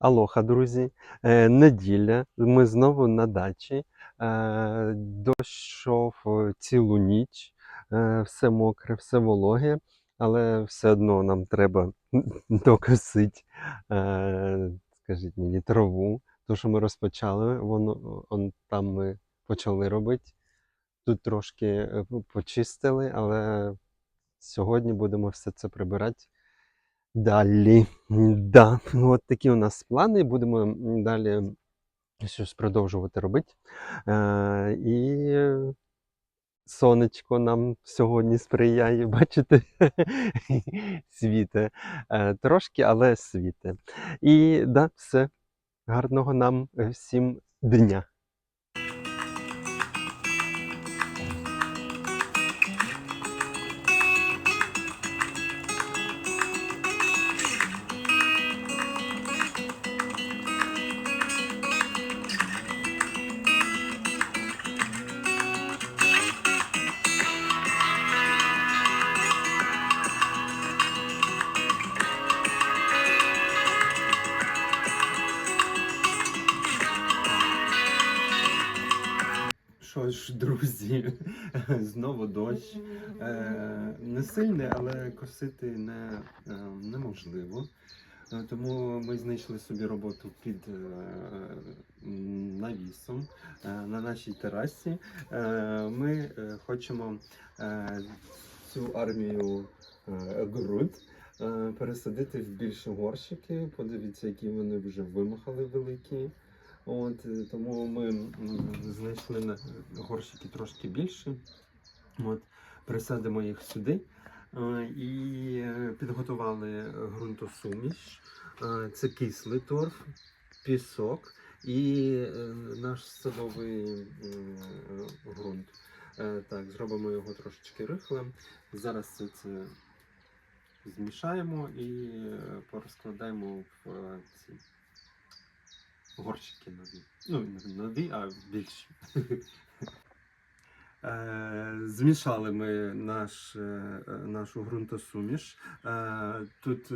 Алоха, друзі. Е, неділя. Ми знову на дачі. Е, дощ йшов е, цілу ніч. Все мокре, все вологе, але все одно нам треба докосити, скажіть мені, траву. То, що ми розпочали, воно он, там ми почали робити. Тут трошки почистили, але сьогодні будемо все це прибирати. Далі. Да. От такі у нас плани. Будемо далі щось продовжувати робити. Е, і сонечко нам сьогодні сприяє, бачите? Світе. Е, трошки, але світе. І да, все. Гарного нам е, всім дня. Знову. Е, не сильний, але косити не, е, неможливо. Е, Тому ми знайшли собі роботу під е, навісом е, на нашій терасі. Е, Ми е, хочемо е, цю армію е, груд е, пересадити в більші горщики. Подивіться, які вони вже вимахали великі. От, тому ми знайшли на горщики трошки більше. От, присадимо їх сюди. Е, І е, підготували ґрунтосуміш. Е, Це кислий торф, пісок і наш садовий ґрунт. Так, зробимо його трошечки рихлим. Зараз все це змішаємо і порозкладаємо в ці горщики нові. Ну, не нові, а більші. Е, Змішали ми наш, е, е, нашу ґрунтосуміш. Тут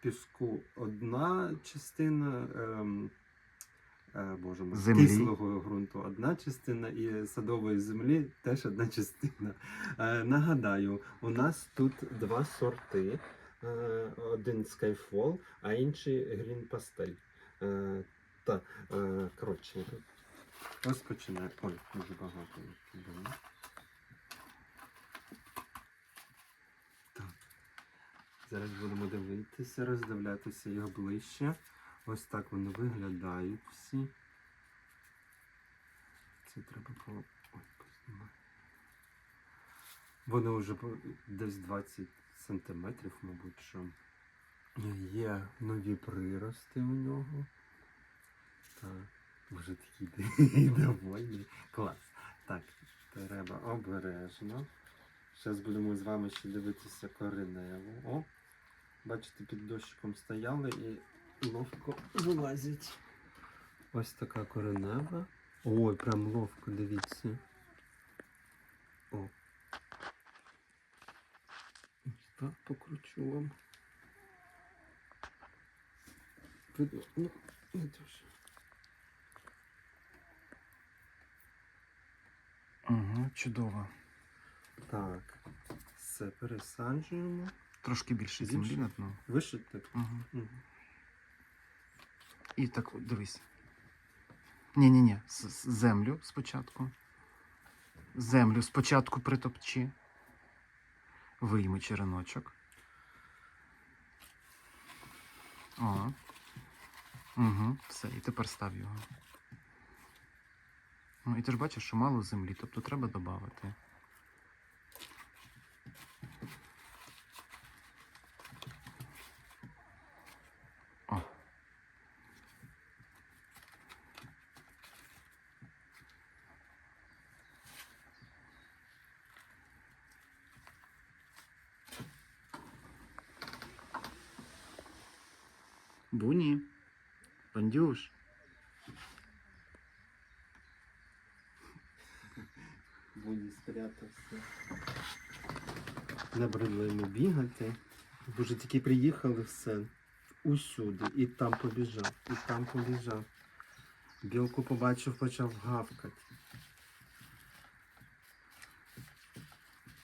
піску одна частина. ем, Боже мой, Землі. кислого ґрунту одна частина і садової землі теж одна частина. Нагадаю, у нас тут два сорти. Один Skyfall, а інший Green Pastel. Та, коротше, ось починає. Ой, дуже багато. було. Так. Зараз будемо дивитися, роздивлятися його ближче. Ось так вони виглядають всі. Це треба по... Ой, познімати. Вони вже десь 20 сантиметрів, мабуть, що є нові прирости у нього. Так, вже такий довольний. Клас. Так, треба обережно. Зараз будемо з вами ще дивитися кореневу. О, бачите, під дощиком стояли і ловко вилазять. Ось така коренева. Ой, прям ловко, дивіться. О. Так покручу вам. Видно? Ну, не дуже. Угу, чудово. Так, все пересаджуємо. Трошки більше Більше? землі на дно. Вишити. Угу. Мгм. І так, дивись. Ні-ні-ні, землю спочатку. Землю спочатку притопчи. Вийми череночок. О. Угу, все, і тепер став його. Ну, і ти ж бачиш, що мало землі, тобто треба додати. Набридли. Боже, тільки приїхали все. усюди. І там побіжав, і там побіжав. Білку побачив, почав гавкати.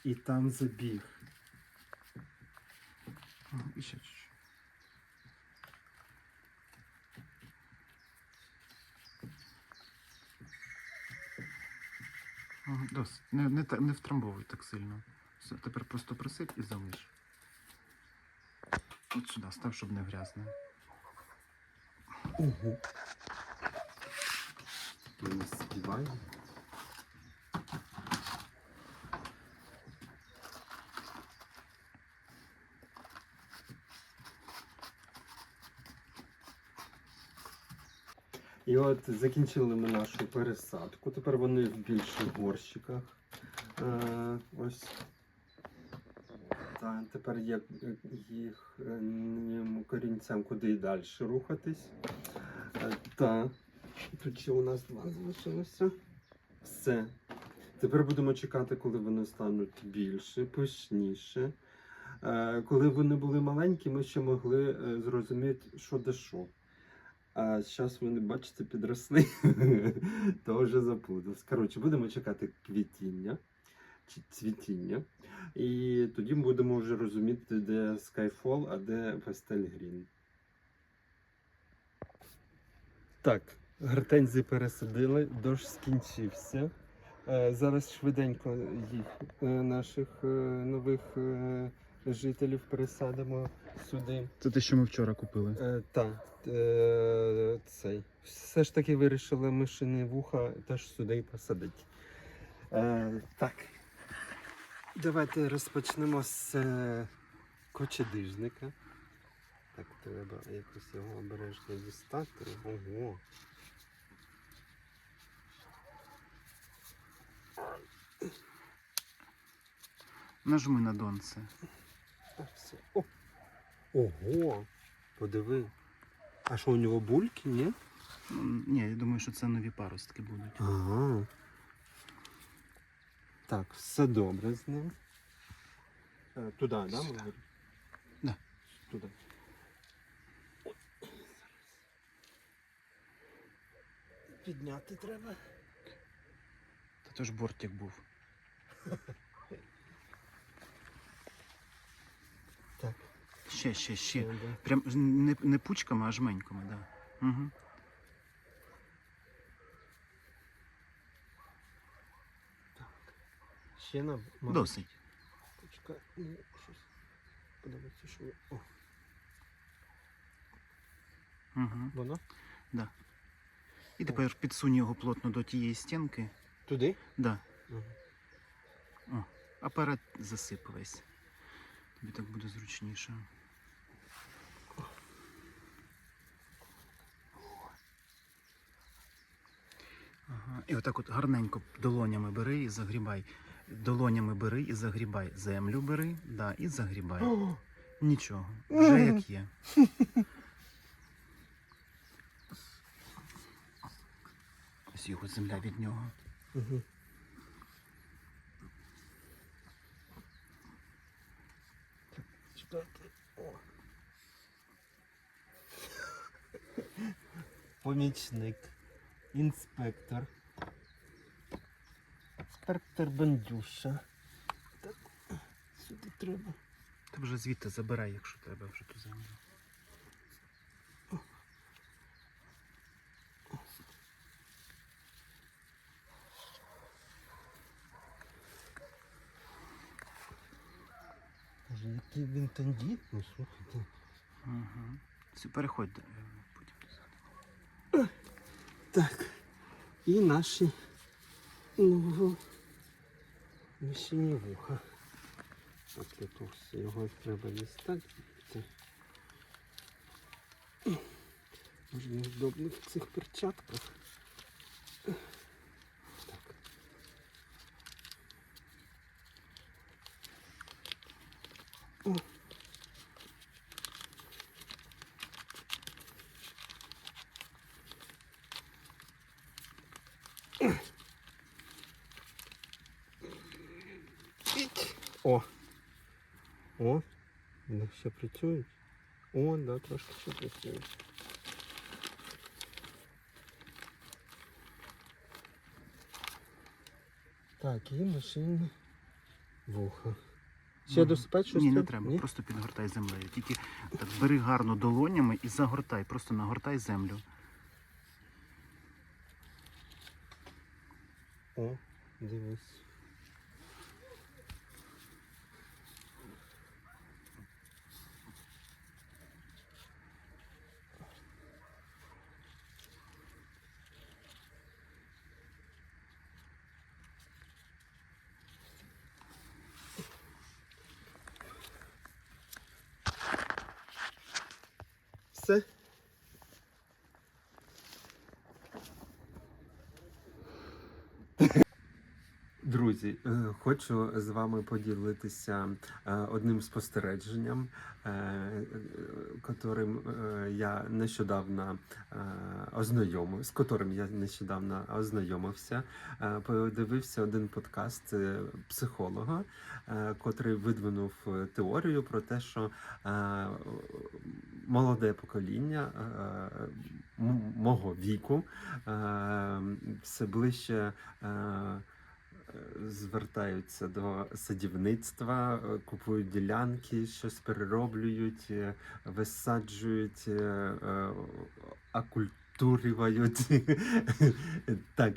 І там забіг. Ага, і ще чуть-чуть. Досить. Не, не, не втрамбовуй так сильно. Все, тепер просто присип і залиш. От сюди став, щоб не грязне. Угу. Ми не співаємо. І от закінчили ми нашу пересадку. Тепер вони в більших горщиках. Е, ось. Та, тепер є їх е, корінцям куди і далі рухатись. Е, Та. Тут ще у нас два залишилося. Все. Тепер будемо чекати, коли вони стануть більше, пишніше. Е, Коли вони були маленькі, ми ще могли зрозуміти, що де що. А зараз вони, бачите, підросли, то вже заплутався. Коротше, будемо чекати квітіння цвітіння. І тоді будемо вже розуміти, де Skyfall, а де Pastel Green. Так, гортензії пересадили, дощ скінчився. Е, Зараз швиденько їх е, наших е, нових жителів пересадимо сюди. Це те, що ми вчора купили. Е, так, е, цей. Все ж таки вирішили мишини вуха теж сюди і посадити. Е, так. Давайте розпочнемо з е, кочедижника. Так, треба якось його обережно дістати. Ого. Нажми на донце. Так, все. О. Ого. Подиви. А що у нього бульки, ні? Ну, Ні, я думаю, що це нові паростки будуть. Ага. Так, все добре з ним. Е, Туди, да, ми Сюди. Да. Туди. Підняти треба. Та то ж бортик був. Так. Ще, ще, ще. Прям не, не пучками, а жменьками, так. Да. Угу. Ще нам. Досить. Почекай, ну, щось. Подивіться, що. ви- О, Угу. воно? І тепер підсунь його плотно до тієї стінки. Туди? Да. Ага. Апарат засип весь. Тобі так буде зручніше. Ага. І отак от гарненько долонями бери і загрібай. Долонями бери і загрібай. Землю бери, да, і загрібай. О, Нічого, вже як є. Ось його земля від нього. Угу. Помічник. Інспектор. Інспектор Бандюша. Так, сюди треба. Ти вже звідти забирай, якщо треба вже ту землю. Боже, який він тендітний, слухайте. Угу. Все, переходь е, потім туди. Так. І наші нового мішені вуха. Так, тут ось його треба дістати. Може неудобно в цих перчатках. Так. О. О! О! Вони ще працюють. О, да, трошки ще працює. Так, і машинне вухо. Ще досипати щось? Ні, не треба? треба, Ні? просто підгортай землею. Тільки так бери гарно долонями і загортай, просто нагортай землю. О, дивись. Все. Друзі, е, хочу з вами поділитися е, одним спостереженням, е, котрим я нещодавно ознайомив, з котрим я нещодавно ознайомився. Подивився один подкаст психолога, котрий видвинув теорію про те, що молоде покоління мого віку все ближче. Е, звертаються до садівництва, е, купують ділянки, щось перероблюють, е, висаджують, акультурюють. Так,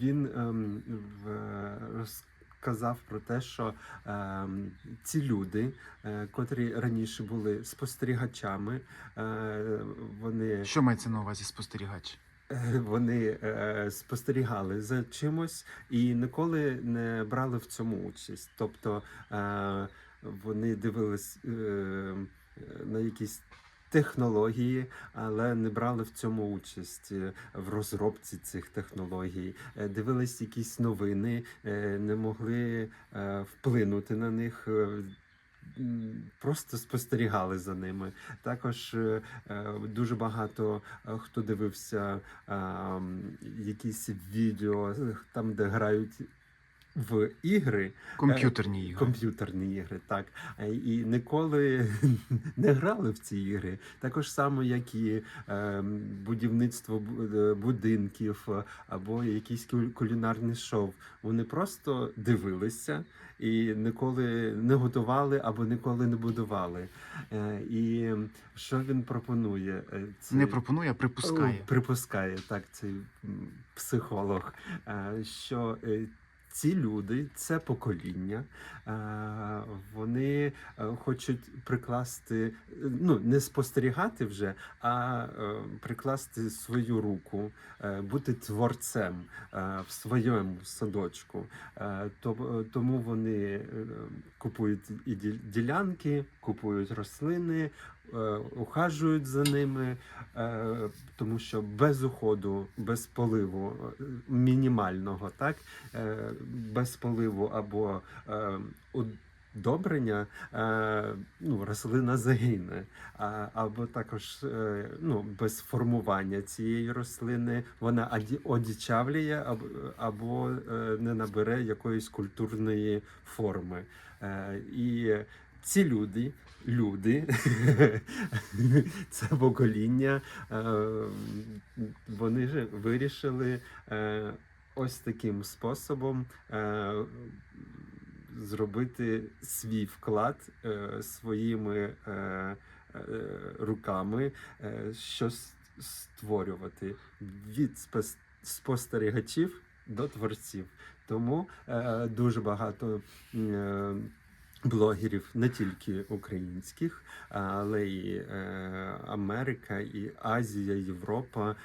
він розказав про те, що ці люди, котрі раніше були спостерігачами, вони Що мається на увазі спостерігач? Вони е, спостерігали за чимось і ніколи не брали в цьому участь. Тобто е, вони дивились е, на якісь технології, але не брали в цьому участь в розробці цих технологій. Дивились якісь новини, не могли вплинути на них. Просто спостерігали за ними. Також е, е, дуже багато е, хто дивився якісь відео, там, де грають в ігри, Комп'ютерні ігри. комп'ютерні ігри, так. І ніколи не грали в ці ігри. Також само, як і будівництво будинків або якісь кулінарні шоу. Вони просто дивилися і ніколи не готували або ніколи не будували. Е, І що він пропонує? Це цей- Не пропонує, а припускає. Припускає так цей психолог, е, що е, ці люди, це покоління, е, вони е, хочуть прикласти, ну не спостерігати вже, а е, прикласти свою руку, бути творцем в своєму садочку. То- Тому вони купують і ділянки, купують рослини, ухажують за ними, е, тому що без уходу, без поливу е, мінімального, так е, без поливу або е, удобрення, е, ну, рослина загине, або також е, ну, без формування цієї рослини вона оді- одичавлює або, е, не набере якоїсь культурної форми. Е, І ці люди, люди, це покоління, е, вони ж вирішили е, ось таким способом е, зробити свій вклад своїми руками, щось створювати від спостерігачів до творців. Тому дуже багато. Блогерів не тільки українських, але й е, Америка, і Азія, Європа. Е,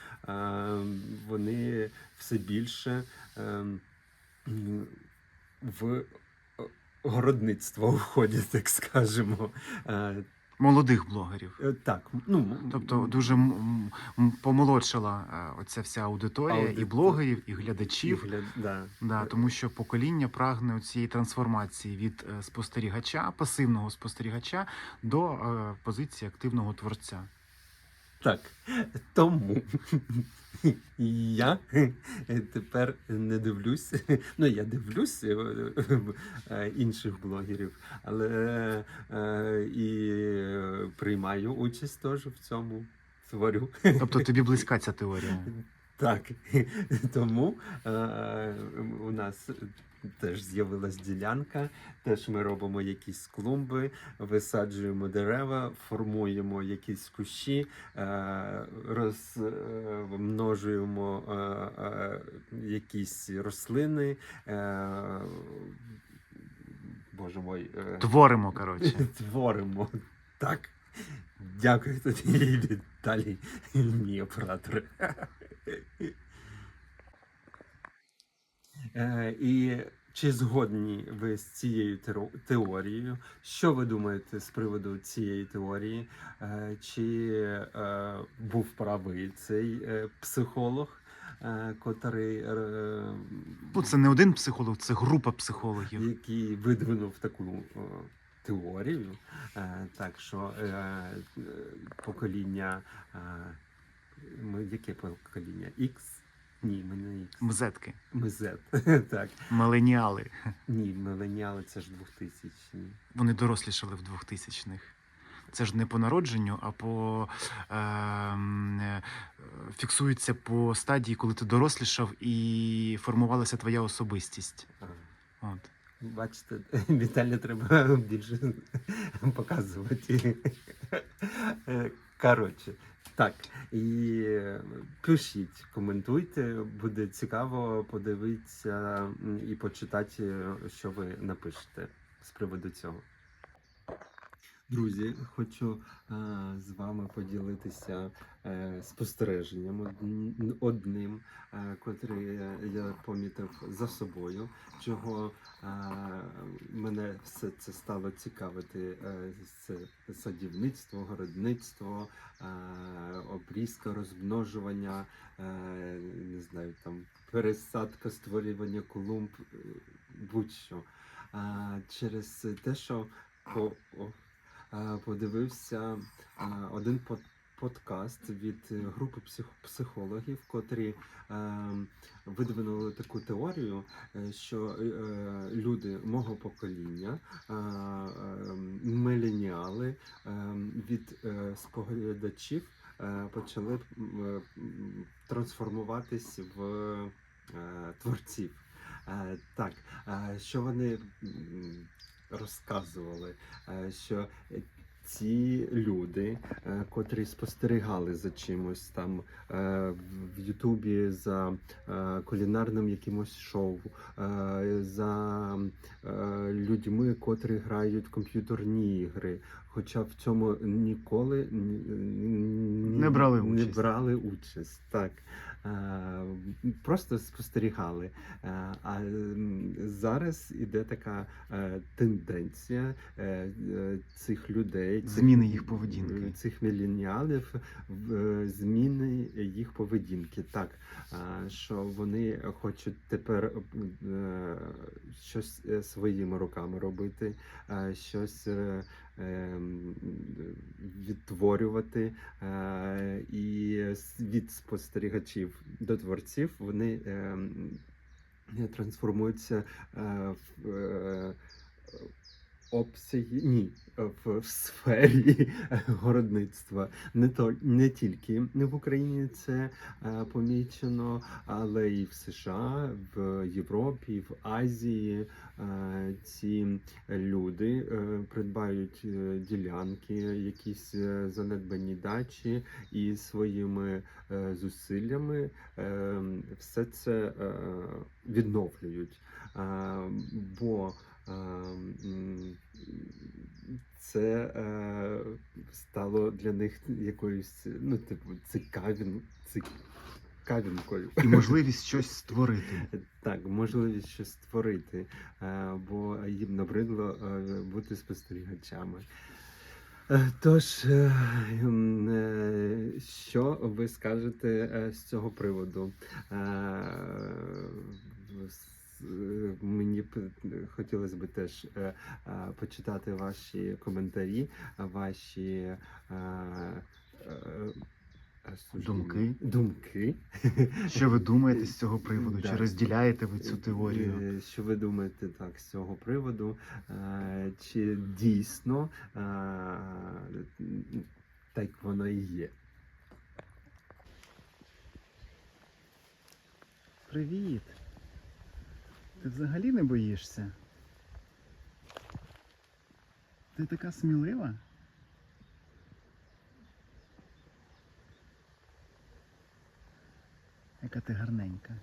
вони все більше е, в городництво входять, так скажемо. Е, Молодих блогерів. е, так, ну Тобто дуже помолодшила е, оця вся аудиторія, і блогерів, і і глядачів. гля- да. Да, тому що покоління прагне цієї трансформації від е, спостерігача, пасивного спостерігача до е, позиції активного творця. Так, тому я тепер не дивлюсь. Ну, я дивлюсь е, е, інших блогерів, але е, і приймаю участь теж в цьому творю. Тобто тобі близька ця теорія. Так, тому у нас теж з'явилась ділянка, теж ми робимо якісь клумби, висаджуємо дерева, формуємо якісь кущі, е, розмножуємо е, е, якісь рослини. Боже мой, Творимо, коротше. творимо. Так. Дякую тоді далі, мій оператор. Е, і чи згодні ви з цією теорією? Що ви думаєте з приводу цієї теорії? Е, чи е, був правий цей психолог, котрий Ну, це не один психолог, це група психологів. який видвинув таку теорію. Так що покоління. Яке покоління? X? Ні, ми не X. Мзетки, Z. так. меленіали. Ні, міленіали це ж 2000 Вони дорослішали в 2000-х. Це ж не по народженню, а по ем, е, фіксується по стадії, коли ти дорослішав і формувалася твоя особистість. А, От. Бачите, Віталя треба більше показувати. Коротше, так. І пишіть, коментуйте, буде цікаво подивитися і почитати, що ви напишете з приводу цього. Друзі, хочу е, з вами поділитися е, спостереженням одн- одним, е, котре я помітив за собою, чого е, мене все це стало цікавити. Е, це садівництво, городництво, е, обрізка, розмножування, е, не знаю, там пересадка, створювання клумб, е, будь-що. А через те, що по, подивився один под- подкаст від е, групи псих- психологів, котрі е, видвинули таку теорію, е, що е, люди мого покоління, е, е, миленіали, е, від е, споглядачів е, почали е, трансформуватись в е, творців. Е, Так, е, що вони розказували, е, що е, ці люди, е, котрі спостерігали за чимось там в Ютубі за кулінарним якимось шоу, за людьми, котрі грають в комп'ютерні ігри, хоча в цьому ніколи ні- ні- Не брали не брали участь. Так. Просто спостерігали. А зараз іде така е, тенденція е, е, цих людей, цих- Зміни їх поведінки. цих міленіалів, зміни їх поведінки. Так, що вони хочуть тепер щось своїми руками робити, е, щось. Ем, Відтворювати е, і від спостерігачів до творців вони ем, трансформуються е, в е, обсягі, ні, в, сфері городництва. Не, то, не тільки в Україні це е, помічено, але і в США, в Європі, в Азії ці люди е, придбають е, ділянки, якісь е, занедбані дачі і своїми е, зусиллями е, все це е, відновлюють. Е, бо е, це е, стало для них якоюсь ну, типу, цікавін, цікавінкою. І можливість щось створити. Так, можливість щось створити, е, бо їм набридло е, бути спостерігачами. Е, Тож, е, м, е, що ви скажете з цього приводу? Мені б хотілося б теж почитати ваші коментарі, ваші. Думки? Думки. Що ви думаєте з цього приводу? Чи розділяєте ви цю теорію? Е, Що ви думаєте так з цього приводу? Е, Чи дійсно е, так воно і є? Привіт. Ти взагалі не боїшся? Ти така смілива? Яка ти гарненька.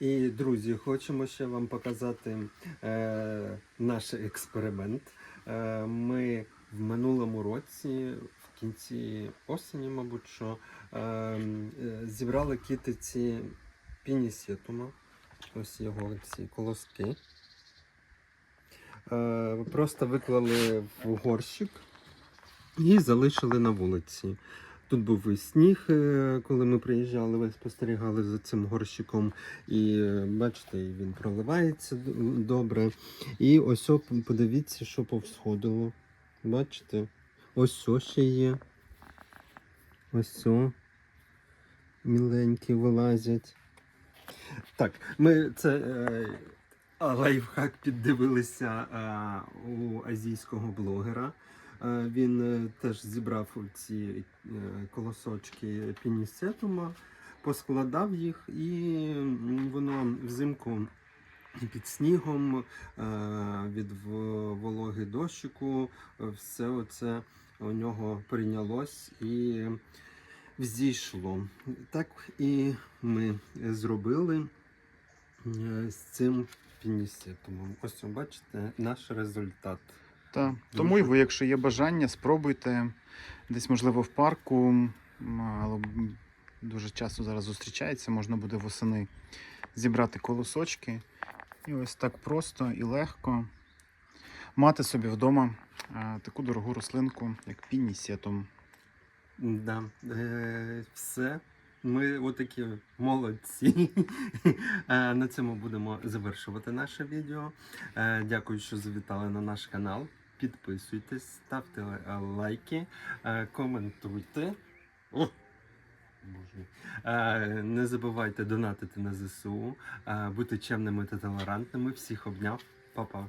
І друзі, хочемо ще вам показати е, наш експеримент. Е, ми в минулому році, в кінці осені, мабуть, що е, е, зібрали китиці пінісетума. Ось його ці колоски. Е, просто виклали в горщик і залишили на вулиці. Тут був і сніг, е, коли ми приїжджали, ви спостерігали за цим горщиком. І е, бачите, він проливається добре. І ось подивіться, що повсходило. Бачите? Ось о ще є. Ось о. Міленькі вилазять. Так, ми це е, лайфхак піддивилися е, у азійського блогера. Е, Він е, теж зібрав ці е, колосочки пінісетума, поскладав їх, і воно взимку під снігом е, від вологи дощику, е, все оце у нього прийнялось і взійшло. Так і ми зробили з цим пінісетумом. Ось ви бачите наш результат. Так. Тому і ви, якщо є бажання, спробуйте десь, можливо, в парку, але дуже часто зараз зустрічається, можна буде восени зібрати колосочки. І ось так просто і легко мати собі вдома е, таку дорогу рослинку, як пінісетум. Да, е, все. Ми отакі молодці. Е, На цьому будемо завершувати наше відео. Е, Дякую, що завітали на наш канал. Підписуйтесь, ставте е, лайки, коментуйте. Не забувайте донатити на ЗСУ, бути чемними та толерантними. Всіх обняв. Па-па.